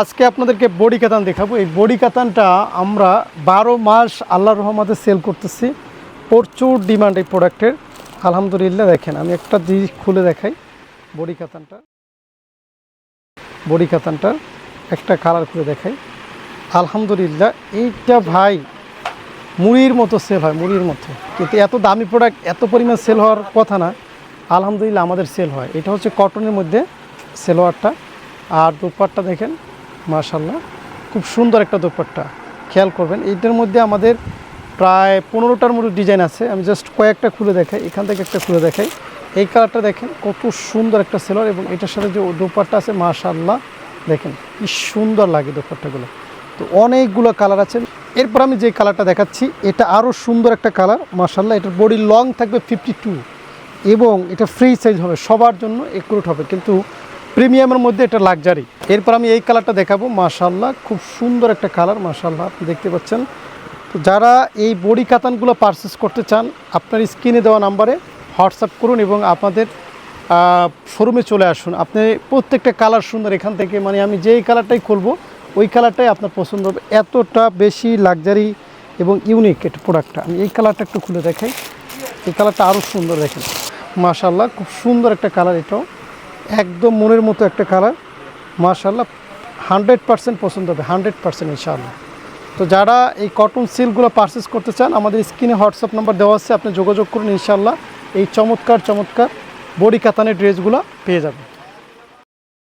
আজকে আপনাদেরকে বডি কাতান দেখাবো। এই বডি কাতানটা আমরা বারো মাস আল্লাহর রহমতে সেল করতেছি। প্রচুর ডিমান্ড এই প্রোডাক্টের আলহামদুলিল্লাহ, দেখেন, আমি একটা জিনিস খুলে দেখাই। বডি কাতানটা। বডি কাতানটা একটা কালার খুলে দেখাই। আলহামদুলিল্লাহ, এইটা ভাই মুড়ির মতো সেল হয়, মুড়ির মতো। কিন্তু এত দামি প্রোডাক্ট এত পরিমাণ সেল হওয়ার কথা না। আলহামদুলিল্লাহ, আমাদের সেল হয়। এটা হচ্ছে কটনের মধ্যে সেলোয়ারটা আর দোপাট্টা দেখেন মাশাল্লাহ খুব সুন্দর একটা দোপাট্টা। খেয়াল করবেন, এইটার মধ্যে আমাদের প্রায় পনেরোটার মতো ডিজাইন আছে। আমি জাস্ট কয়েকটা খুলে দেখাই, এখান থেকে একটা খুলে দেখাই। এই কালারটা দেখেন, কত সুন্দর একটা সেলোয়ার এবং এটার সাথে যে দোপাট্টা আছে মাশাল্লাহ দেখেন কি সুন্দর লাগে দোপাট্টাগুলো। তো অনেকগুলো কালার আছে। এরপর আমি যে কালারটা দেখাচ্ছি, এটা আরও সুন্দর একটা কালার মাশাল্লাহ এটার বডি লং থাকবে ফিফটি টু এবং এটা ফ্রি সাইজ হবে, সবার জন্য একুরেট হবে। কিন্তু প্রিমিয়ামের মধ্যে এটা লাক্সারি। এরপর আমি এই কালারটা দেখাবো মাশাল্লাহ খুব সুন্দর একটা কালার মাশাল্লাহ আপনি দেখতে পাচ্ছেন। তো যারা এই বডি কাতানগুলো পারচেস করতে চান, আপনার স্ক্রিনে দেওয়া নাম্বারে হোয়াটসঅ্যাপ করুন এবং আপনাদের শোরুমে চলে আসুন। আপনি প্রত্যেকটা কালার সুন্দর এখান থেকে মানে আমি যেই কালারটাই খুলবো, ওই কালারটাই আপনার পছন্দ হবে। এতটা বেশি লাক্সারি এবং ইউনিক এটা প্রোডাক্টটা আমি এই কালারটা একটু খুলে দেখাই। এই কালারটা আরও সুন্দর দেখেন। মাশাল্লাহ খুব সুন্দর একটা কালার এটাও। একদম মনের মতো একটা কালার। মাশাল্লাহ হান্ড্রেড পার্সেন্ট পছন্দ হবে, হান্ড্রেড পার্সেন্ট ইনশাআল্লাহ। তো যারা এই কটন সিল্কগুলো পারচেস করতে চান, আমাদের স্ক্রিনে হোয়াটসঅ্যাপ নাম্বার দেওয়া আছে, আপনি যোগাযোগ করুন ইনশাআল্লাহ। এই চমৎকার চমৎকার বডি কাতানের ড্রেসগুলো পেয়ে যাবেন।